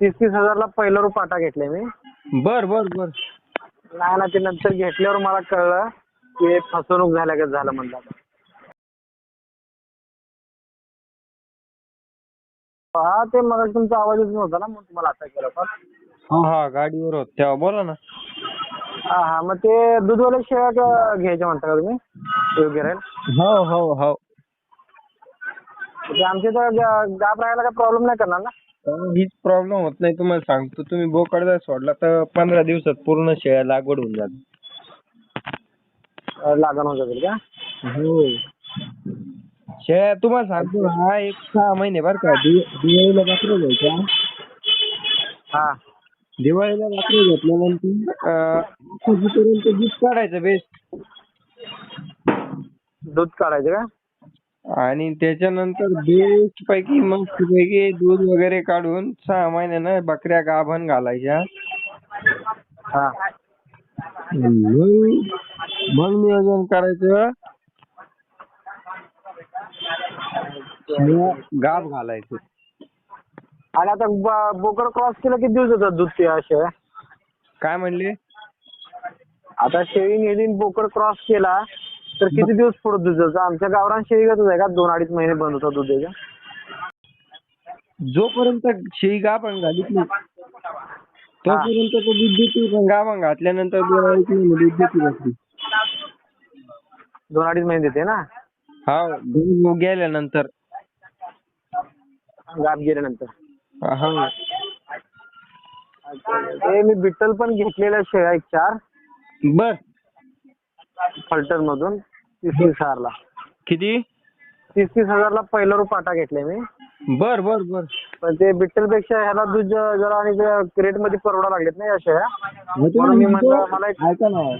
तीस तीस हजारला पहिला रू पाटा घेतलाय मी. बर बर बर. नाही ना ते नंतर घेतल्यावर मला कळलं की हे फसवणूक झाल्यागत झालं म्हणलं हा ते मला तुमचा आवाजच नव्हता ना मग तुम्हाला आता केला हा हा गाडीवर होत तेव्हा. बोला ना. हा हा मग ते दूधवाल्या शेळ्या क- घ्यायच्या म्हणता का तुम्ही? योग्य राहील. हो हो हो. ते आमच्या इथं गा- गाभ राहायला काय प्रॉब्लेम नाही करणार ना? हीच प्रॉब्लेम होत नाही तुम्हाला सांगतो. तुम्ही बोकड जर सोडला तर पंधरा दिवसात पूर्ण शेळ्या लागवड होऊन जाते. लागण होत जाईल का? हो. शेळ्या तुम्हाला सांगतो हा एक सहा महिने बर का दिवाळीला बकऱ्या घ्यायच्या हा. दिवाळीला बकऱ्या घेतल्यानंतर अं, पर्यंत दूध काढायचं बेस्ट दूध काढायचं का? आणि त्याच्यानंतर बेस्ट पैकी मस्त पैकी दूध वगैरे काढून सहा महिन्यानं बकऱ्या गाभण घालायच्या. हा. मग मग नियोजन करायचं. मग गाभ घालायचं. आणि आता ब- बोकड क्रॉस केलं किती दिवस होतात दूध ते असे. काय म्हणले? आता शेळी नेली आणि बोकड क्रॉस केला. तर किती दिवस पुढे दूध द्यायचं आमच्या गावरान शेळी घेतच आहे का? दोन अडीच महिने बंद होतं दूध द्यायचं. जोपर्यंत शेळी गाभण घालीत नाही तोपर्यंत तो दूध देते पण गाभण घातल्यानंतर दोन अडीच महिने दूध देते दोन अडीच महिने देते ना? हा दूध गेल्यानंतर. गाप गेल्यानंतर. हा. ते मी बिट्टल पण घेतलेल्या शेळ्या एक चार. बर. फलटण मधून तीस तीस हजारला. किती? तीस तीस हजारला पहिला रू पाटा घेतलाय मी. बर बर बर. पण ते बिट्टलपेक्षा ह्याला दूध ज- जरा आणि रेटमध्ये परवडा लागलेत ना या शेळ्या. मग म्हणून मी म्हणलं मला एक ऐका ना.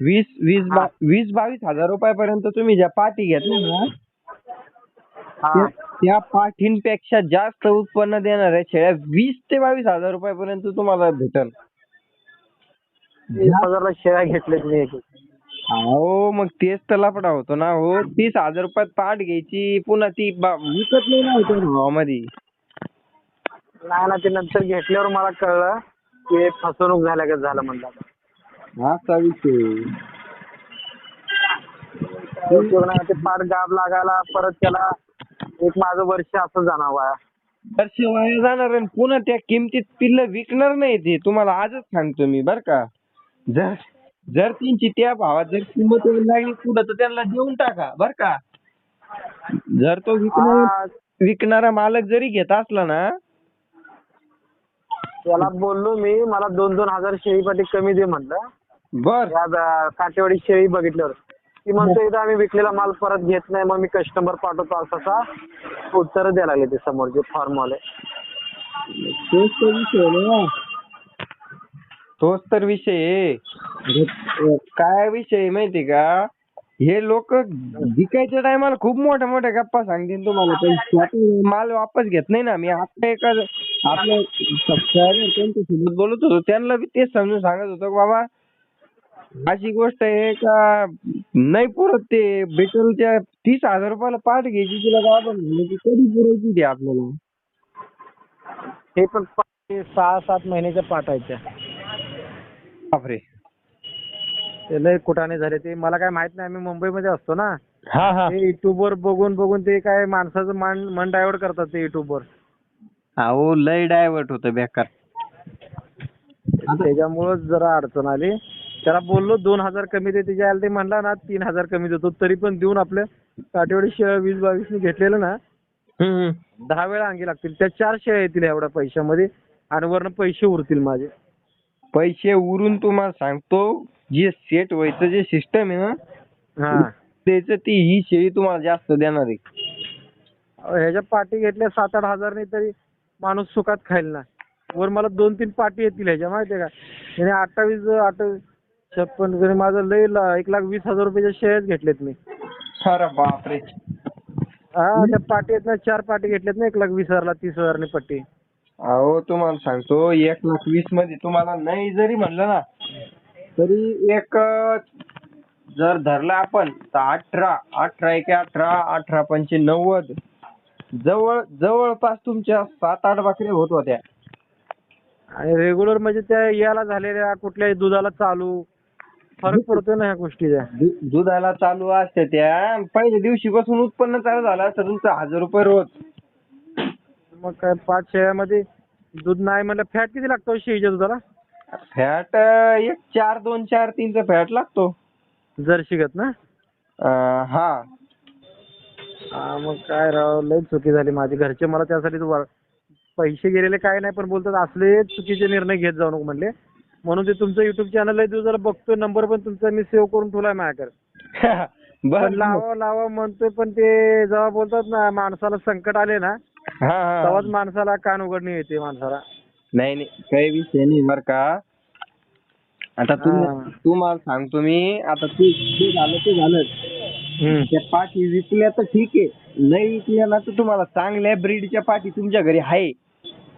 वीस वीस बा- वीस बावीस हजार रुपयापर्यंत तुम्ही ज्या पाटी घेतल्या ना हा. त्या- त्या पाठींपेक्षा जास्त उत्पन्न देणाऱ्या शेळ्या वीस ते बावीस हजार रुपयापर्यंत तुम्हाला भेटल. तीस हजारला शेळ्या घेतल्यात मी एक अहो मग तेच तर लफडा होतो ना हो. तीस हजार रुपयात पाट घ्यायची पुन्हा ती बा- विकत नाही ना होत्या भावामध्ये. नाही ना ते नंतर घेतल्यावर मला कळलं की फसवणूक झाल्यागत झालं म्हणलं असा विषय. उपयोग नाही ते पाट गाब लागायला परत त्याला एक माझं वर्ष असं जाणार वाया वर्ष वाया जाणार आणि पुन्हा त्या किमतीत पिल्ल विकणार नाही ते. तुम्हाला आजच सांगतो मी बर का? जर जर त्यांची त्या भावात जर किंमत लागली पुढं तर त्यांना देऊन टाका बर का? जर तो विकणार हा, विकणारा मालक जरी घेत असला ना त्याला बोललो मी मला दोन दोन हजार शेळीपाटी कमी दे म्हणलं. बर. काटेवाडी शेळी बघितल्यावर. ती म्हणतो इथं आम्ही विकलेला माल परत घेत नाही मग मी कस्टमर पाठवतो असं असा. उत्तर द्यायला लागले ते समोरचे फॉर्म वाले तोच तोच तर विषय आहे. काय विषय आहे माहिती का? हे लोक विकायच्या टायमाला खूप मोठ्या मोठ्या गप्पा सांगतील तुम्हाला पण माल वापस घेत नाही ना. मी आता एका आपल्या सबस्क्रायबर त्यांच्यासोबत बोलत होतो त्यांना बी तेच समजून सांगत होतो बाबा अशी गोष्ट आहे का? नाही पुरत ते. बेटलच्या तीस हजार रुपयाला पाठ घ्यायची तिला गाभण कधी पुरायची ती आपल्याला? ते पण सहा सात महिन्याच्या पाठायच्या. बापरे. ते लय कुटाणे झाले ते. मला काय माहीत नाही आम्ही मुंबईमध्ये असतो ना. हा हा. ते युट्यूब वर बघून बघून ते काय माणसाचं मन मन डायव्हर्ट करतात ते युट्यूब वर. अहो लय डायव्हर्ट होतं बेकार. त्याच्यामुळेच जरा अडचण आली. त्याला बोललो दोन हजार कमी दे त्याच्या आला ते म्हणला ना तीन हजार कमी देतो. तरी पण देऊन आपल्या काटेवाडी शेळ्या वीस बावीसने घेतलेलं ना. हम्म. दहा वेळा अंगी लागतील. त्या चार शेळ्या येतील एवढ्या पैशामध्ये आणि वरनं पैसे उरतील माझे. पैसे उरून तुम्हाला सांगतो जे सेट व्हायचं जे सिस्टम आहे ना हा. त्याचं ती ही शेळी तुम्हाला जास्त देणार आहे. ह्याच्या पाटी घेतल्या सात आठ हजारने तरी माणूस सुखात खाईल ना. वर मला दोन तीन पाटी येतील ह्याच्या माहितीये का? त्याने अठ्ठावीस अठ्ठावीस छप्पन तरी माझं लय ला- एक लाख वीस हजार रुपयाच्या शेअर्स घेतलेत मी. अरे बापरे. हा त्या पाटी आहेत ना चार पाटी घेतल्यात ना एक लाख वीस हजारला तीस हजारने पट्टी. अहो तुम्हाला सांगतो एक लाख वीसमध्ये तुम्हाला नाही जरी म्हणलं ना तरी एक जर धरला आपण तर अठरा अठरा एके अठरा अठरा पंचे नव्वद जवळ जवळपास तुमच्या सात आठ बकऱ्या होत होत्या. आणि रेग्युलर म्हणजे त्या याला झालेल्या कुठल्याही दुधाला चालू फरक पडतो ना ह्या गोष्टीचा. दु- दुधाला चालू असते त्या पहिल्या दिवशीपासून उत्पन्न चालू झालं असतं तुमचं हजार रुपये रोज. मग काय पाच शेळ्यामध्ये दूध नाही म्हणलं फॅट किती लागतो शेळीच्या दुधाला? फॅट एक चार दोन चार तीनचा फॅट लागतो. जर्सी गत ना? अं, हा. हा, मग काय राव लय चुकी झाली माझी. घरचे मला त्यासाठी तू वर- पैसे गेलेले काय नाही पण बोलतात असले चुकीचे निर्णय घेत जाऊ नको म्हणले. म्हणून ते तुमचं युट्यूब चॅनल लय दिवस झालं बघतोय नंबर पण तुमचा मी सेव्ह करून ठेवलाय माझ्याकडे. पण लावा लावा म्हणतोय पण ते जेव्हा बोलतात ना माणसाला संकट आले ना हा हा. तेव्हाच माणसाला कान उघडणी येते माणसाला. नाही नाही. काही विषय नाही बर का. आता हा. तुम्ही तुम्हाला सांगतो मी आता ते ते झालं ते झालं. हम्म. त्या पाठी विकल्या तर ठीक आहे. नाही विकल्या ना तर तुम्हाला चांगल्या ब्रीडच्या पाठी तुमच्या घरी आहे.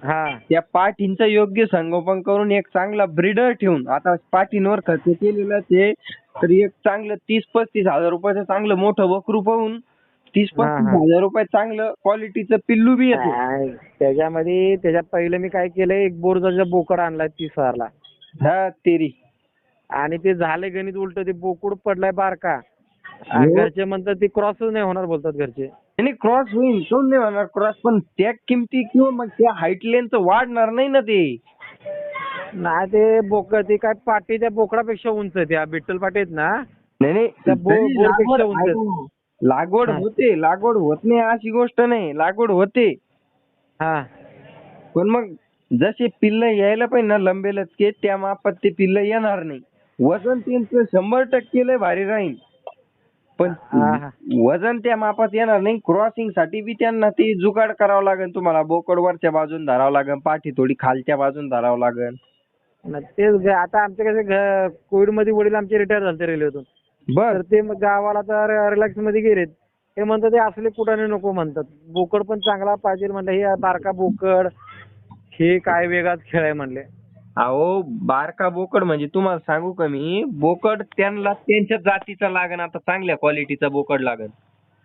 हा. त्या पाठींचं योग्य संगोपन करून एक चांगला ब्रीडर ठेवून आता पाठींवर खर्च केलेला ते तर एक चांगलं तीस पस्तीस हजार रुपयाचं चांगलं मोठं बकरू पाहून तीस पस्तीस. हजार रुपये चांगलं क्वालिटीचं पिल्लू बी येते. नाही, त्याच्यामध्ये त्याच्या पहिलं मी काय केलंय एक बोरचा बोकड आणलाय तीस हजारला. हा तेरी. आणि ते झाले गणित उलट ते बोकुड पडलाय बारका. आणि हो. घरचे म्हणतात ते क्रॉसच नाही होणार बोलतात घरचे. आणि क्रॉस होईल कोण नाही होणार क्रॉस पण त्या किमती किंवा मग त्या हाईट लेंथ वाढणार नाही ना ते. नाही ते बोक ते काय पाटी त्या बोकडापेक्षा उंच आहे त्या बिट्टल पाटी आहेत ना. नाही नाही त्या बोरपेक्षा उंच. लागवड. होते लागवड होत नाही अशी गोष्ट नाही लागवड होते. हा. पण मग जसे पिल्ल यायला पाहिजे ना लंबे लचके त्या मापात ते पिल्ल येणार नाही. वजन त्यांचं शंभर टक्के लय भारी राहील. पण. वजन त्या मापात येणार नाही क्रॉसिंगसाठी बी त्यांना ते जुगाड करावं लागेल तुम्हाला. बोकड वरच्या बाजून धरावं लागेल पाठी थोडी खालच्या बाजून धरावं लागेल. न तेच आता आमचे कसे कोविडमध्ये वडील आमचे रिटायर झाले रेल्वेतून बर. तर ते मग गावाला तर रिलॅक्समध्ये गेलेत. ते म्हणतात ते असले कुठाने नको म्हणतात. बोकड पण चांगला पाहिजे म्हणलं हे बारका बोकड हे काय वेगळाच खेळ आहे म्हणले. अहो बारका बोकड म्हणजे तुम्हाला सांगू का मी? बोकड त्यांना त्यांच्या जातीचा लागन आता चांगल्या क्वालिटीचा बोकड लागन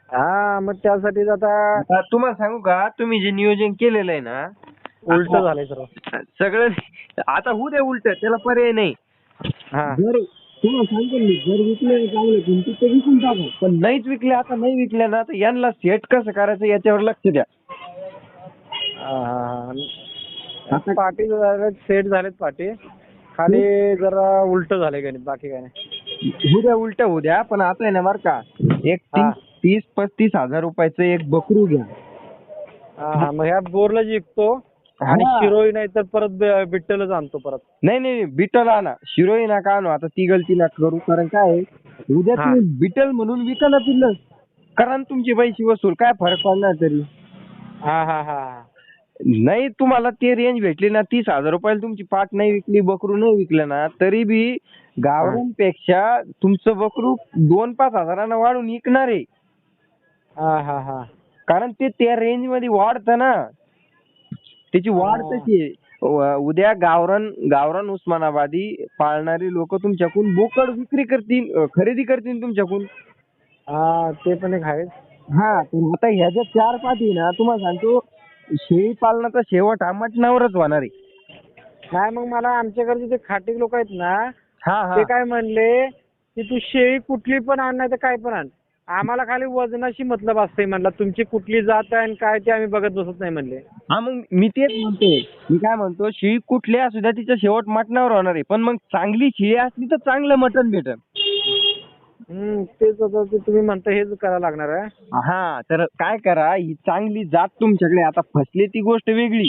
हा मग त्यासाठी आता आता तुम्हाला सांगू का? तुम्ही जे नियोजन केलेलं आहे ना उलट झालंय सर्व. सगळं आता होऊ दे उलट त्याला पर्याय नाही. हा. जर तुम्हाला सांगतो मी जर विकले चांगले किमतीत तर विकून टाका पण नाहीच विकले आता नाही विकले ना तर यांना सेट कसं करायचं याच्यावर लक्ष द्या हा, हा, हा. पाटी सेट झालेत पाटी खाली जरा उलट झाले गणित बाकी काय नाही उद्या उलट होऊ द्या पण आता आहे ना बरं का एक. तीस तीस पस्तीस हजार रुपयाचं एक बकरू घ्या हा हा मग ह्या बोरला जिंकतो आणि. शिरोई नाही तर परत बिट्टलच आणतो परत. नाही नाही बिटल आणा. शिरोई नका आणू. आता ती गलती ना करू. कारण काय आहे, उद्या हा. तुम्ही बिटल म्हणून विका ना पिल्लं करा ना तुमचे पैसे वसूल. काय फरक पडणार तरी? हा हा हा नाही तुम्हाला ते रेंज भेटली ना तीस हजार रुपयाला तुमची पाट नाही विकली बकरू नाही विकलं ना तरी बी गावरांपेक्षा तुमचं बकरू दोन पाच हजारांना वाढून विकणार आहे. हा हा हा. कारण ते त्या रेंजमध्ये वाढतं ना. त्याची वाढ हा. तशी आहे. उद्या गावरान गावरान उस्मानाबादी पाळणारी लोक तुमच्याकडून बोकड विक्री करतील खरेदी करतील तुमच्याकडून. हा ते पण एक आहेच. हा पण आता ह्या ज्या चार पाठी ना तुम्हाला सांगतो शेळी पालनाचा शेवट हा मटणावरच होणार आहे. नाही मग मला आमच्याकडचे जे खाटी लोक आहेत ना हा ते काय म्हणले की तू शेळी कुठली पण आण नाही तर काय पण आण. आम्हाला खाली वजनाशी मतलब असते म्हणलं तुमची कुठली जात आहे आणि काय ते आम्ही बघत बसत नाही म्हणले. हा मग मी तेच म्हणतोय. मी काय म्हणतो शेळी कुठली असू द्या तिचा शेवट मटणावर होणार आहे. पण मग चांगली शेळी असली तर चांगलं मटण भेटल हम्म तेच आता ते तुम्ही म्हणता हेच करायला लागणार आहे. हा तर काय करा ही चांगली जात तुमच्याकडे आता फसली ती गोष्ट वेगळी.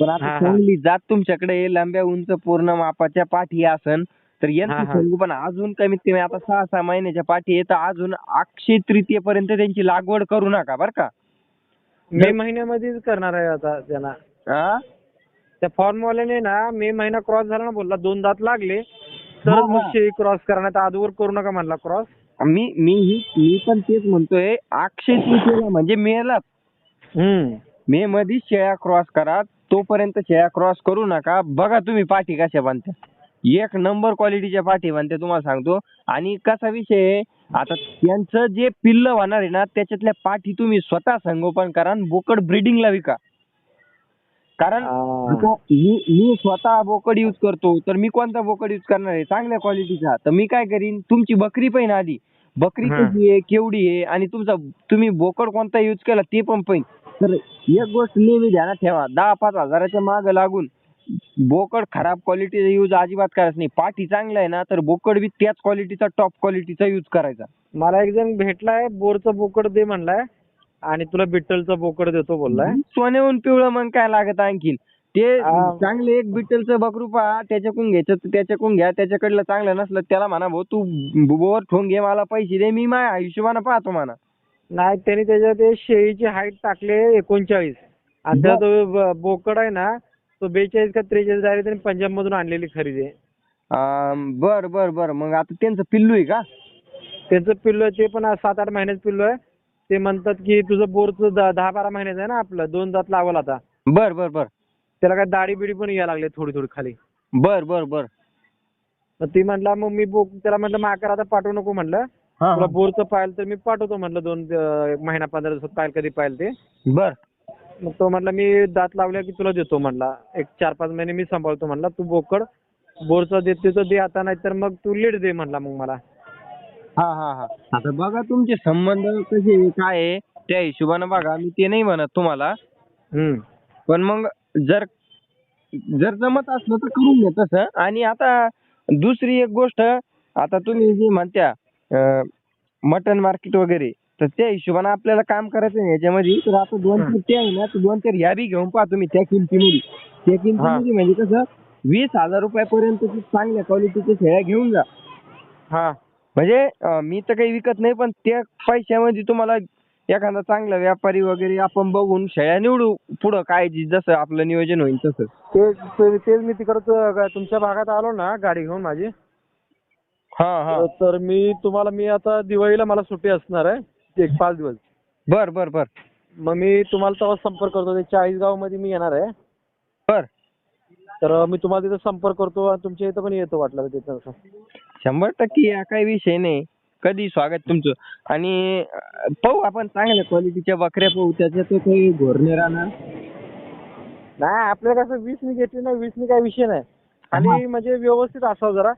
पण हा, आता हा. चांगली जात तुमच्याकडे लांब्या उंच पूर्ण मापाच्या पाठी असन तर यांचं. संगोपन अजून कमीत कमी आता सहा सहा महिन्याच्या पाठी तर अजून अक्षय तृतीयेपर्यंत त्यांची लागवड करू नका बर का? मे महिन्यामध्येच करणार आहे आता त्यांना. हा? त्या फॉर्म वाल्याने ना मे महिना क्रॉस झाला ना बोलला दोन दात लागले. तर मग. शेळी क्रॉस करणार तर अगोदर करू नका म्हणला क्रॉस मी मी ही मी पण तेच म्हणतोय अक्षय तृतीयेला म्हणजे मेला हम्म. मे मध्ये शेळ्या क्रॉस करा तोपर्यंत शेळ्या क्रॉस करू नका. बघा तुम्ही पाठी कशा बांधत्या एक नंबर क्वालिटीच्या पाठी बांधते तुम्हाला सांगतो. आणि कसा विषय आहे आता त्यांचं जे पिल्ल होणार आहे ना त्याच्यातल्या पाठी तुम्ही स्वतः संगोपन करा आणि बोकड ब्रिडिंगला विका. कारण. आता मी मी स्वतः बोकड यूज करतो तर मी कोणता बोकड यूज करणार आहे? चांगल्या क्वालिटीचा तर मी काय करीन तुमची बकरी पण आधी. बकरी. कशी आहे केवढी आहे आणि तुमचा तुम्ही बोकड कोणता यूज केला ते पण पाहिजे. तर एक गोष्ट नेहमी ध्यानात ठेवा दहा पाच हजाराच्या माग लागून बोकड खराब क्वालिटीचा यूज अजिबात करायचा नाही. पाठी चांगला आहे ना तर बोकड बी त्याच क्वालिटीचा टॉप क्वालिटीचा यूज करायचा. मला एक जण भेटलाय बोरचं बोकड दे म्हणलाय. आणि तुला बिट्टलचं बोकड देतो बोललाय. सोन्याहून पिवळं मग काय लागत आणखीन? ते हा. चांगले एक बिटलचं बकरू पहा त्याच्याकडून घ्यायचं त्याच्याकडून घ्या त्याच्याकडलं चांगलं नसलं त्याला म्हणा भाऊ तू बोर ठोंग घे मला पैसे दे मी माझ्या हिशोबानं पाहतो म्हणा. नाही त्यांनी त्याच्यात ते शेळीची हाईट टाकले एकोणचाळीस. आणि त्याचा तो ब- बोकड आहे ना तो बेचाळीस का त्रेचाळीस डायरेक्ट त्यांनी पंजाब मधून आणलेली खरेदी आहे. अं, बर बर बर. मग आता त्यांचं पिल्लू आहे का? त्यांचं पिल्लू आहे ते पण आज सात आठ महिन्याचं पिल्लू आहे. ते म्हणतात की तुझं बोरचं द- दहा बारा महिन्याचं आहे ना आपलं दोन दात लावल आता. बर बर बर. त्याला काय दाढी बिडी पण यायला लागली थोडी थोडी खाली. बर बर बर. मग ती म्हटला मग मी बोक त्याला म्हटलं माकर आता पाठवू नको म्हटलं. हा तुला बोरचं पाहिलं तर मी पाठवतो म्हटलं दोन अं, एक महिना पंधरा दिवसात पाहिलं कधी पाहिलं ते. बर. मग तो म्हटला मी दात लावल्या की तुला देतो? म्हटला. एक चार पाच महिने मी सांभाळतो म्हटला. तू बोकड बोरचा देते तर दे आता नाही तर मग तू लीड दे म्हटला मग मला. हा हा हा. आता बघा तुमचे संबंध कसे आहे, काय आहे त्या हिशोबानं बघा. मी ते नाही म्हणत तुम्हाला. हम्म. पण मग जर जर जमत असलं तर करून घ्या तसं. आणि आता दुसरी एक गोष्ट आता तुम्ही जे म्हणत्या मटन मार्केट वगैरे तर त्या हिशोबानं आपल्याला काम करायचं आहे याच्यामध्ये तर आता दोन चार ते आहे ना तर दोन चार ह्या बी घेऊन पहा तुम्ही त्या किमतीमध्ये. त्या किमतीमध्ये म्हणजे कसं वीस हजार रुपयापर्यंतची चांगल्या क्वालिटीच्या शेळ्या घेऊन जा. हा. म्हणजे मी तर काही विकत नाही पण त्या पैशामध्ये तुम्हाला एखादा चांगला व्यापारी वगैरे आपण बघून शेळ्या निवडू पुढं काय जी- जसं आपलं नियोजन होईल तसं. ते ते- तेच मी तिकडं तुमच्या भागात आलो ना गाडी घेऊन माझी. हा हा. तर मी तुम्हाला मी आता दिवाळीला मला सुट्टी असणार आहे. एक पाच दिवस. बर बर बर. मग मी तुम्हाला तेव्हा संपर्क करतो. ते चाळीसगावमध्ये मी येणार आहे. बर. तर मी तुम्हाला तिथं संपर्क करतो आणि तुमच्या इथं पण येतो वाटलं तर तिथं असं. शंभर टक्के या काही विषय नाही. कधी स्वागत तुमचं? आणि अं, पाहू आपण चांगल्या क्वालिटीच्या बकऱ्या पाहू. त्याच्यात काही घोरणे राहणार. नाही आपल्याला कसं वीसनी घेतली ना वीसनी काही विषय नाही. खाली म्हणजे व्यवस्थित असावं जरा.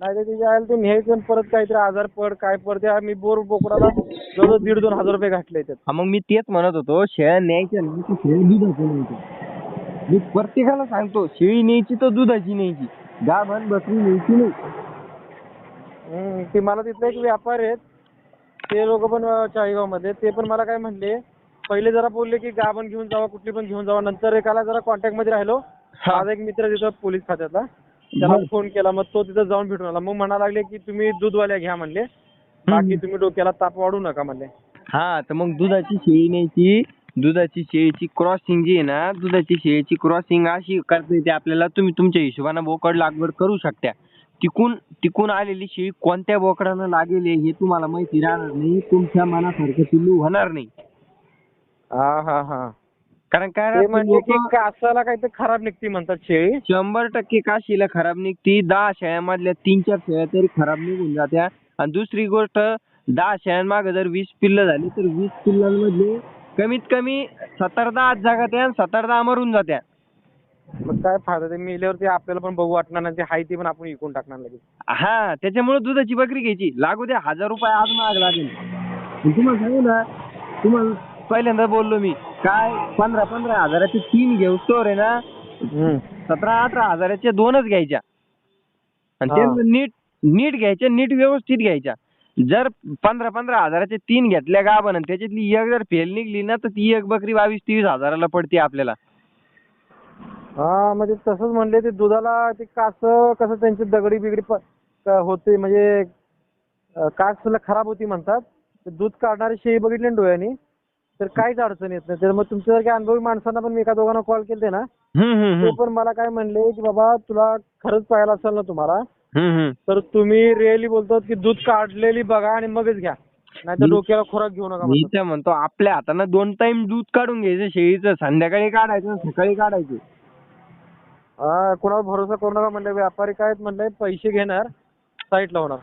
नाही तर त्याच्या आयला ते न्यायचं आणि परत काहीतरी आजार पड काय पड त्या मी बोर बोकडाला जवळ दीड दोन हजार रुपये घातले त्यात. हा मग मी तेच म्हणत होतो शेळ्या न्यायच्या ना तर शेळ्या दुधाच्या न्यायच्या मी प्रत्येकाला सांगतो शेळी न्यायची तर दुधाची न्यायची. गाभण बकरी न्यायची नाही. हम्म, ते मला तिथले एक व्यापारी आहेत. ते लोक पण चाळीगावमध्ये ते पण मला काय म्हणले पहिले जरा बोलले की गाभण घेऊन जावा कुठली पण घेऊन जावा. नंतर एकाला जरा कॉन्टॅक्टमध्ये राहिलो. हा. माझा एक मित्र तिथं पोलीस खात्यातला. त्याला. फोन केला मग तो तिथं जाऊन भेटून आला. मग म्हणा लागले की तुम्ही दूधवाल्या घ्या म्हणले. बाकी तुम्ही डोक्याला ताप वाढू नका म्हणले. हा तर मग दुधाची शेळी न्यायची. दुधाची शेळीची क्रॉसिंग जी आहे ना दुधाची शेळीची क्रॉसिंग अशी करता येते आपल्याला. तुम्ही तुमच्या हिशोबानं बोकड लागवड करू शकता. टिकून टिकून आलेली शेळी कोणत्या बोकडानं लागेल हे तुम्हाला माहिती राहणार नाही. तुमच्या मनासारखं पिल्लू होणार नाही. हा हा हा. कारण काय म्हणजे की कासाला काहीतरी खराब निघते म्हणतात शेळी. शंभर टक्के काशीला खराब निघती. दहा शेळ्यामधल्या तीन चार शेळ्या तरी खराब निघून जात्या. आणि दुसरी गोष्ट दहा शेळ्यांमागे जर वीस पिल्लं झाली तर वीस पिल्लांमधले कमीत कमी सतरदा आज जागात्या आणि सतरदा मरून जात्या. मग काय फायदा? ते मेल्यावरती आपल्याला पण बघू वाटणार नाही. ते हाय ते पण आपण विकून टाकणार लगेच. हा त्याच्यामुळे दुधाची बकरी घ्यायची. लागू द्या हजार रुपये आज महाग लागेल. तुम्हाला सांगू ना तुम्हाला पहिल्यांदा बोललो मी. काय? पंधरा पंधरा हजाराचे तीन घेऊ. स्टोर आहे ना? सतरा अठरा हजाराच्या दोनच घ्यायच्या. आणि. ते नीट नीट घ्यायच्या नीट व्यवस्थित घ्यायच्या. जर पंधरा पंधरा हजाराच्या तीन घेतल्या गाभण आणि त्याच्यातली एक जर फेल निघली ना तर ती एक बकरी बावीस तेवीस हजाराला पडते आपल्याला. हा म्हणजे तसंच म्हणले ते दुधाला ते कास कसं त्यांची दगडी बिगडी क- होते. म्हणजे कास तुला खराब होती म्हणतात. दूध काढणारी शेळी बघितली ना डोळ्यांनी? तर काहीच अडचण येत नाही तर मग तुमच्यासारख्या अनुभवी माणसांना पण मी एका दोघांना कॉल केलते ना ते. पण मला काय म्हणले की बाबा तुला खरंच पाहायला असेल ना तुम्हाला. तर तुम्ही रिअली बोलतो की दूध काढलेली बघा आणि मगच घ्या नाही तर मी- डोक्याला खोराक घेऊ नका मी. तर म्हणतो आपल्या हातानं दोन टाइम दूध काढून घ्यायचं शेळीचं संध्याकाळी काढायचं सकाळी काढायचं हा कुणावर भरोसा करू नका म्हणले व्यापारी काय म्हणले पैसे घेणार साईट लावणार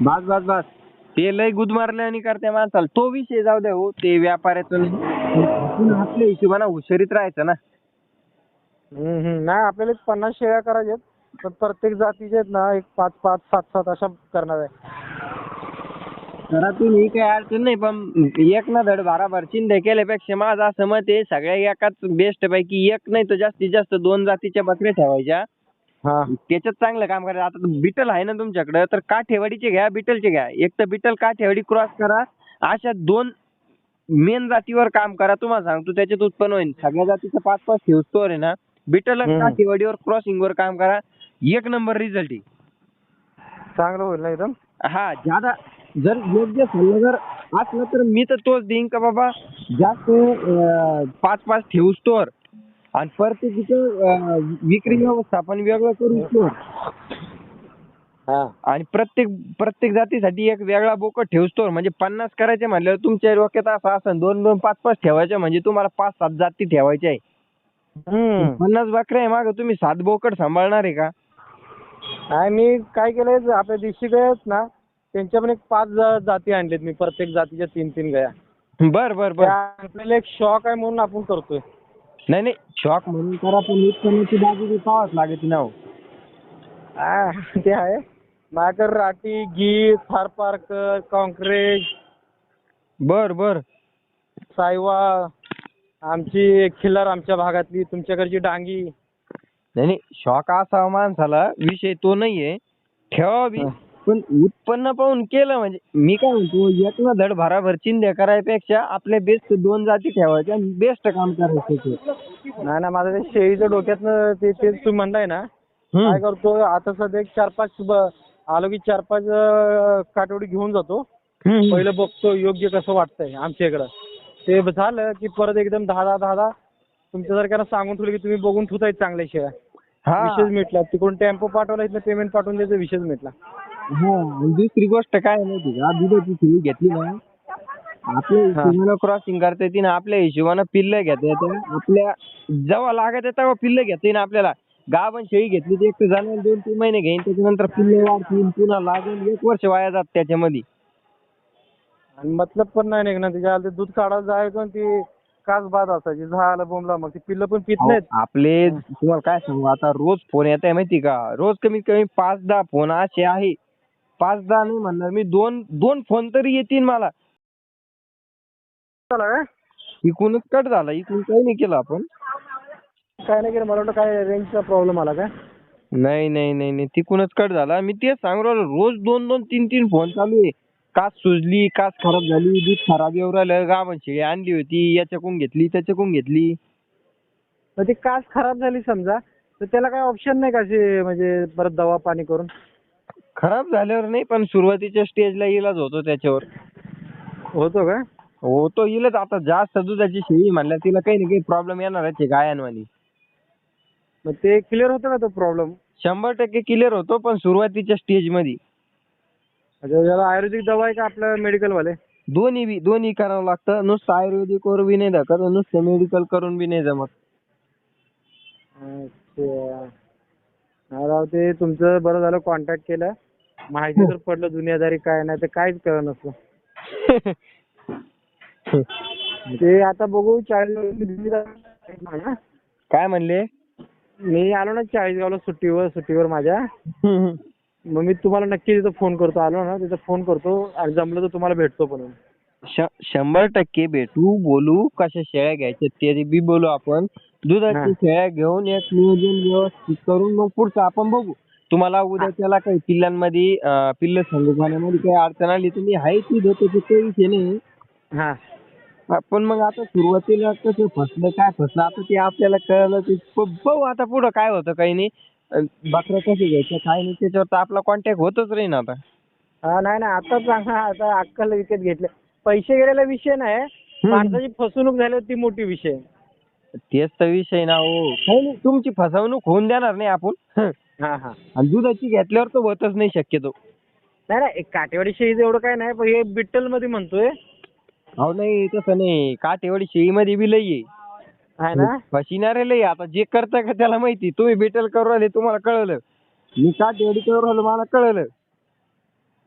बस बस बस ते लय गुदमारल्याने करते माणसाला तो विषय जाऊ द्या हो ते व्यापाऱ्याचं आपल्या हिशोबानं हुशारीत राहायचं ना. नाही आपल्याला एक पन्नास शेळ्या करायच्या आहेत. पण प्रत्येक जातीचे आहेत ना एक पाच पाच सात सात अशा करणार आहे करा तुम्ही काही अडचण नाही पण एक ना धड बाराभर चिंध्या केल्यापेक्षा माझं असं मत आहे सगळ्या एकाच बेस्ट पैकी एक नाही तर जास्तीत जास्त दोन जातीच्या बकऱ्या ठेवायच्या त्याच्यात चांगलं काम करायचं आता बिटल आहे ना तुमच्याकडे तर काठेवाडीचे घ्या बिटलचे घ्या. एक तर बिटल काठेवाडी क्रॉस करा. अशा दोन मेन जातीवर काम करा. तुम्हाला सांगतो त्याच्यात उत्पन्न होईल. सगळ्या जातीचं पाच पाच ठेवतो आहे ना. बिटल. काठेवाडीवर क्रॉसिंग वर काम करा. एक नंबर रिझल्ट आहे चांगलं होईल ना एकदम? हा ज्यादा जर योग्य सल्ला जर असलं तर मी तर तोच देईन का बाबा? जास्त पाच पाच ठेवू स्टोअर आणि प्रत्येकीचं अं, विक्री व्यवस्थापन वेगळं करू हा. आणि प्रत्येक प्रत्येक जातीसाठी एक वेगळा बोकड ठेवू स्टोअर म्हणजे पन्नास करायचे म्हणल्यावर तुमच्या डोक्यात असं असं दोन दोन पाच पाच ठेवायचे म्हणजे तुम्हाला पाच सात जाती ठेवायच्या आहे. पन्नास बकऱ्या आहे मागं तुम्ही सात बोकड सांभाळणार आहे का? नाही मी काय केलंय आपल्या देशी गाय आहेत ना त्यांच्या पण एक पाच जाती आणल्यात मी प्रत्येक जातीच्या तीन तीन गाया. बर बर बर. आपल्याला एक शॉक आहे म्हणून आपण करतोय. नाही नाही शॉक म्हणून करा पण उत्पन्नाची बाजू बी पाहावंच लागते ना हो. हा, ते आहे. माझ्याकडे राठी गीर थारपारकर कॉन्क्रेज बर बर. सायवा आमची खिल्लार आमच्या भागातली तुमच्याकडची डांगी. नाही नाही शॉक असावा माणसाला विषय तो नाहीये. ठेवा बी. हा. पण उत्पन्न पाहून केलं म्हणजे मी काय म्हणतो एक ना धड भराभर चिंध्या करायपेक्षा आपल्या बेस्ट दोन जाती ठेवायच्या बेस्ट काम करायचं ते. नाही ना माझं ते शेळीच्या डोक्यातनं ते ते तुम्ही म्हणताय ना. काय. करतो आता सध्या एक चार पाच ब- आलो की चार पाच अं, काठवडी घेऊन जातो. हम्म. पहिलं बघतो योग्य कसं वाटतंय आमच्या इकडं. ते झालं की परत एकदम दहा दहा दहा दहा तुमच्यासारख्याला सांगून ठेवलं की तुम्ही बघून ठेवताय चांगल्या शेळ्या हा. विषयच मिटला तिकडून टेम्पो पाठवला इथनं पेमेंट पाठवून द्यायचा विषयच मिटला हा आणि दुसरी गोष्ट काय आहे माहिती का? दुधाची शेळी घेतली ना आपल्या हिशोबानं क्रॉसिंग करता येते ना आपल्या हिशोबानं पिल्लं घेता येते. आपल्या जेव्हा लागत आहे तेव्हा पिल्लं घेता येईन आपल्याला. गाभण शेळी घेतली तर एक तर जाणार दोन तीन महिने घेईन त्याच्यानंतर पिल्लं वाढतील पुन्हा लागेल एक वर्ष वाया जात त्याच्यामध्ये. आणि मतलब पण नाही निघणार त्याच्या आधी दूध काढायला जायचं आणि ती कास बाद असायची झालं बोंबला मग ती पिल्लं पण पित नाहीत. आपले तुम्हाला काय सांगू आता रोज फोन येत आहे माहिती का? रोज कमीत कमी पाच दहा फोन असे आहे. पाच दहा नाही म्हणणार. मी दोन दोन फोन तरी येतील मला. चला काय इकूनच कट झाला. इकून काही नाही केलं आपण. काय नाही केलं. मला वाटलं काय रेंजचा प्रॉब्लेम आला काय नाही नाही नाही नाही. तिकूनच कट झाला. मी तेच सांगू राहिलो. रोज दोन दोन तीन तीन फोन चालू आहे. कास सुजली कास खराब झाली दूध खराब येऊ राहिलं गाभण शेळी आणली होती याच्याकडून घेतली त्याच्याकडून घेतली. मग ती कास खराब झाली समजा. तर त्याला काय ऑप्शन नाही का अशी म्हणजे परत दवा पाणी करून? खराब झाल्यावर नाही पण सुरुवातीच्या स्टेजला इलाज होतो त्याच्यावर. होतो का? होतो इलाज. आता जास्त दुधाची शेळी म्हणल्या तिला काही ना काही प्रॉब्लेम येणारच आहे गायांवानी मग ते क्लिअर होतं का तो प्रॉब्लेम शंभर टक्के क्लिअर होतो पण सुरुवातीच्या स्टेजमध्ये याला आयुर्वेदिक दवा आहे का आपलं मेडिकल वाले? दोन्ही बी दोन्ही करावं लागतं. नुसतं आयुर्वेदिक वर बी नाही धकत नुसतं मेडिकल करून बी नाही जमत. अच्छा. नाही राव ते तुमचं बरं झालं कॉन्टॅक्ट केलं. माहिती तर पडलं दुनियादारी काय नाही तर काहीच कळलं नसतं ते आता बघू चाळीस काय म्हणले? मी आलो ना चाळीसगावला सुट्टीवर सुट्टीवर माझ्या. मग मी तुम्हाला नक्की तिथं फोन करतो आलो ना तिथं फोन करतो आणि जमलं तर तुम्हाला भेटतो पण. शंभर टक्के भेटू बोलू कशा शेळ्या घ्यायच्या ते बी बोलू आपण. दुधाची. शेळ्या घेऊन एक नियोजन व्यवस्थित करून मग पुढचं आपण बघू. तुम्हाला उद्या त्याला काही पिल्लांमध्ये अं, पिल्लं संगोपनामध्ये काही अडचण आली तुम्ही आहे ती देतो ते काही विषय नाही. हा. हा, पण मग आता सुरुवातीला कसं फसलं काय फसलं आता ते आपल्याला कळलं ते प- बघू आता पुढं काय होतं काही नाही. बकऱ्या कशा घ्यायच्या काय नाही त्याच्यावर तर आपला कॉन्टॅक्ट होतच राहील आता. हा नाही ना आता चांगला आता अक्कल विकत घेतले. पैसे गेलेला विषय नाही माणसाची फसवणूक झाली होती ती मोठी विषय. तेच तर विषय ना हो. काही नाही तुमची फसवणूक होऊन देणार नाही आपण. हं. हा. आणि दुधाची घेतल्यावर तर होतच नाही शक्यतो. नाही नाही काटेवाडी शेळीचं एवढं काय नाही पण हे बिट्टलमध्ये म्हणतोय. अहो नाही तसं नाही. काटेवाडी शेळीमध्ये बी लई आहे. आहे ना? फसिनारे लई आता जे करता का त्याला माहिती तुम्ही बेटल करू राहिले तुम्हाला कळलं. मी काटेवाडी करू राहिलो मला कळलं.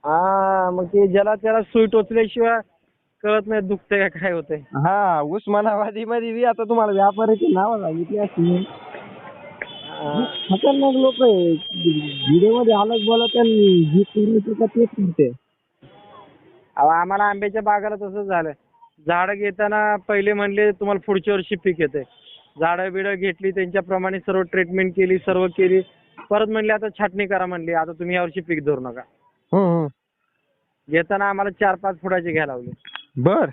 हा मग ते ज्याला त्याला सुई टोचल्याशिवाय कळत नाही दुखतंय का काय होतंय. हा उस्मानाबादी मध्ये बी आता तुम्हाला व्यापाऱ्याची नावं सांगितली असती अं, खतरनाक लोक आहे. व्हिडिओमध्ये अलग बोलत आणि जी करायचं का तेच करते. अहो आम्हाला आंब्याच्या बागाला तसंच झालं. झाडं घेताना पहिले म्हणले तुम्हाला पुढच्या वर्षी पीक येते झाडं बिडं घेतली त्यांच्याप्रमाणे सर्व ट्रीटमेंट केली सर्व केली. परत म्हणले आता छाटणी करा म्हणली आता तुम्ही यावर्षी पीक धरू नका. घेताना आम्हाला चार पाच फुटाचे घ्यायला लावले. बर.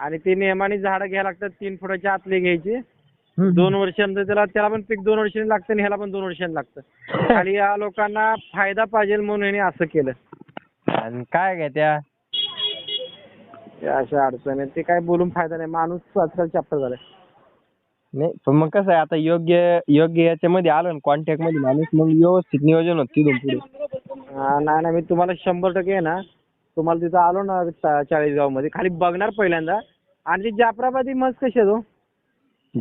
आणि ते नियमाने झाडं घ्यायला लागतात तीन फुटाच्या आतले घ्यायचे. दोन वर्षांचं त्याला त्याला पण पीक दोन वर्षांनी लागतं आणि ह्याला पण दोन वर्षांनी लागतं. आणि या लोकांना फायदा पाहिजे म्हणून यांनी असं केलं. आणि काय काय त्या? या अशा अडचणी. ते काय बोलून फायदा नाही. माणूस आजकाल चॅप्टर झालाय. नाही पण मग कसं आहे आता योग्य योग्य याच्यामध्ये आलं ना कॉन्टॅक्टमध्ये माणूस मग व्यवस्थित नियोजन होत तिथून पुढे. हा, नाही नाही मी तुम्हाला शंभर टक्के आहे ना तुम्हाला तिथं आलो ना चाळीसगावमध्ये खाली बघणार पहिल्यांदा. आणि जाफराबादी म्हस कशी आहे तो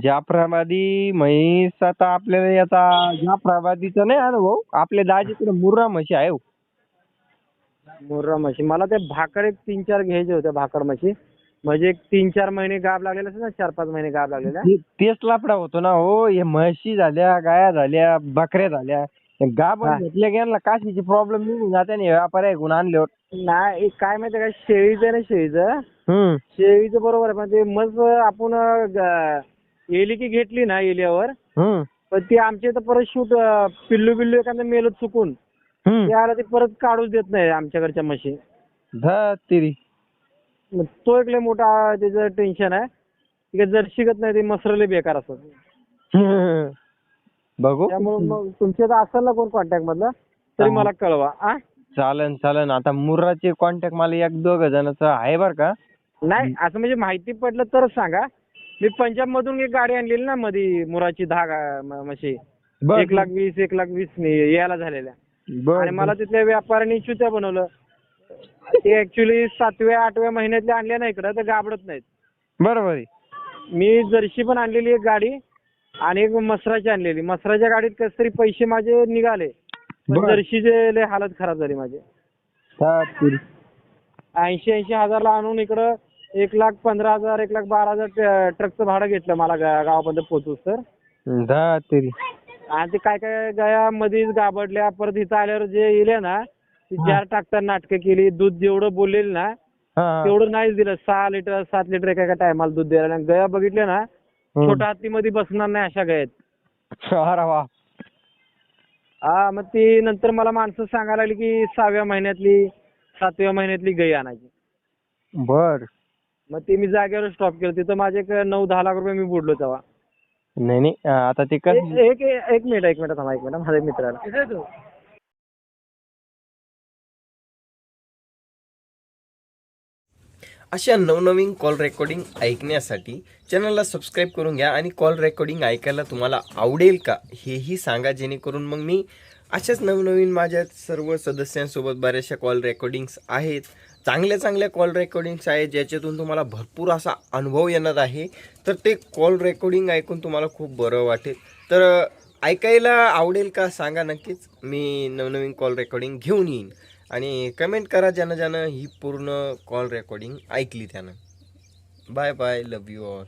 जाफराबादी म्हैस आता आपल्याला याचा जाफराबादीचा नाही अनुभव आपल्या दाजीकडे मुर्रा म्हशी आहे हो. मुर्रा म्हशी. मला ते भाकड एक तीन चार घ्यायचे होते भाकड म्हशी. म्हणजे एक तीन चार महिने गाब लागलेले असेल ना चार पाच महिने गाब लागलेल्या. ते- तेच लापडा होतो ना हो हे म्हशी झाल्या गाया झाल्या बकऱ्या झाल्या. हा. गाभण घेतल्या गेल्या काशीची प्रॉब्लेम निघून जाते ना व्यापार ऐकून आणल्यावर. नाही काय माहिती काय शेळीचं आहे ना शेळीचं? हम्म. शेळीचं बरोबर आहे पण ते मग आपण ग- एली की घेतली ना एलियावर हम्म पण ती आमच्या इथं परत शूट पिल्लू बिल्लू एखादं मेलं चुकून हम्म ते आला ते परत काढूच देत नाही आमच्याकडच्या म्हशी धा तिरी. मग तो एक लय मोठा त्याचं टेन्शन आहे. की जर शिकत नाही ते मसरले बेकार असतात. बघू. त्यामुळे मग तुमच्या इथं असेल ना कोण कॉन्टॅक्ट मधलं तरी हा. मला कळवा आ? चालन चालन आता मुर्राचे कॉन्टॅक्ट मला एक दोघ जणांचं आहे बर का? नाही असं म्हणजे माहिती पडलं तरच सांगा. मी पंजाब मधून एक गाडी आणलेली ना मध्ये मुराची दहा म्हशी. बर एक लाख वीस एक लाख वीस ने यायला झालेल्या. आणि मला तिथल्या व्यापाऱ्यांनी चुत्या बनवलं. ते ऍक्च्युली सातव्या आठव्या महिन्यातल्या आणल्या ना इकडं तर गाबडत नाहीत. बरोबर आहे. मी जर्सी पण आणलेली एक गाडी आणि एक मसराची आणलेली. मसराच्या गाडीत कस तरी पैसे माझे निघाले. पण बर. जर्सीचे लय हालत खराब झाली माझी. ऐंशी ऐंशी हजारला आणून इकडं एक लाख पंधरा हजार एक लाख बारा हजार ट्रकचं भाडं घेतलं मला गा- गावापर्यंत पोहोचूस तर आणि ते काय काय गया मध्येच गाबडल्या परत इथं आल्यावर जे येले ना ती जार टाकताना नाटकं केली. दूध जेवढं बोललेलं ना हा. तेवढं नाहीच दिलं. सहा लिटर सात लिटर एका एका टायमाला दूध द्यायला. आणि गया बघितले ना हम्म. छोट्या हातीमध्ये बसणार नाही अशा गयात अरे वा. हा मग ती नंतर मला माणसं सांगायला लागली की सहाव्या महिन्यातली सातव्या महिन्यातली गाय आणायची. बर. मग ते मी जागेवर स्टॉप केलं. तिथं माझे एक नऊ दहा लाख रुपये मी बुडलो तेव्हा. नाही नाही आता ते कसं एक एक एक मिनिट एक मिनिट थांबा एक मिनिट माझ्या मित्राला. अशा नवनवीन कॉल रेकॉर्डिंग ऐकण्यासाठी चॅनलला सबस्क्राईब करून घ्या आणि कॉल रेकॉर्डिंग ऐकायला तुम्हाला आवडेल का हेही सांगा जेणेकरून मग मी अशाच नवनवीन माझ्या सर्व सदस्यांसोबत बऱ्याचशा कॉल रेकॉर्डिंग्स आहेत. चांगल्या चांगल्या कॉल रेकॉर्डिंग्स आहेत ज्याच्यातून तुम्हाला भरपूर असा अनुभव येणार आहे. तर ते कॉल रेकॉर्डिंग ऐकून तुम्हाला खूप बरं वाटेल. तर ऐकायला आवडेल का सांगा नक्कीच. मी नवनवीन कॉल रेकॉर्डिंग घेऊन येईन. आणि कमेंट करा ज्यानं ज्यानं ही पूर्ण कॉल रेकॉर्डिंग ऐकली त्यानं. Bye bye love you all